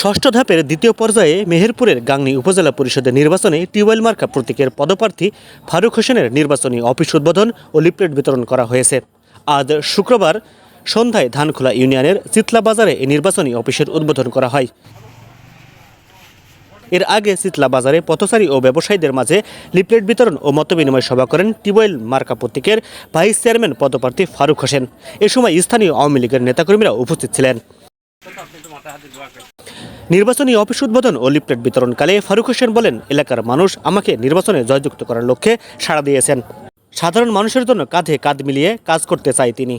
ষষ্ঠ ধাপের দ্বিতীয় পর্যায়ে মেহেরপুরের গাংনী উপজেলা পরিষদের নির্বাচনে টিউবওয়েল মার্কা প্রতীকের পদপ্রার্থী ফারুক হোসেনের নির্বাচনী অফিস উদ্বোধন ও লিপলেট বিতরণ করা হয়েছে। আজ শুক্রবার সন্ধ্যায় ধানখোলা ইউনিয়নের চিতলা বাজারে এই নির্বাচনী অফিসের উদ্বোধন করা হয়। এর আগে চিতলা বাজারে পথচারী ও ব্যবসায়ীদের মাঝে লিপলেট বিতরণ ও মতবিনিময় সভা করেন টিউবওয়েল মার্কা প্রতীকের ভাইস চেয়ারম্যান পদপ্রার্থী ফারুক হোসেন। এ সময় স্থানীয় আওয়ামী লীগের নেতাকর্মীরা উপস্থিত ছিলেন। নির্বাচনী অফিস উদ্বোধন ও লিপলেট বিতরণকালে ফারুক হোসেন বলেন, এলাকার মানুষ আমাকে নির্বাচনে জয়যুক্ত করার লক্ষ্যে সাড়া দিয়েছেন। সাধারণ মানুষের জন্য কাঁধে কাঁধ মিলিয়ে কাজ করতে চাই তিনি।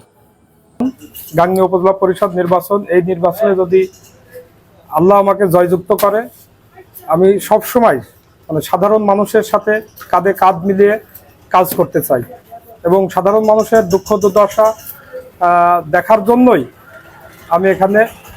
গাঙ্গে উপজেলা পরিষদ নির্বাচন, এই নির্বাচনে যদি আল্লাহ আমাকে জয়যুক্ত করে, আমি সব সময় মানে সাধারণ মানুষের সাথে কাঁধে কাঁধ মিলিয়ে কাজ করতে চাই। এবং সাধারণ মানুষের দুঃখ দুর্দশা দেখার জন্যই আমি এখানে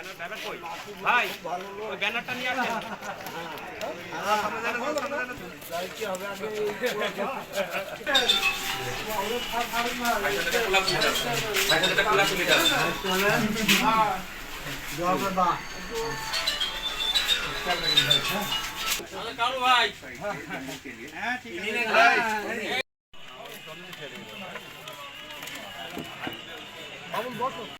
একটু লিখে দিন। ভাই ওই ব্যানারটা নিয়ে আসেন কারু ভাই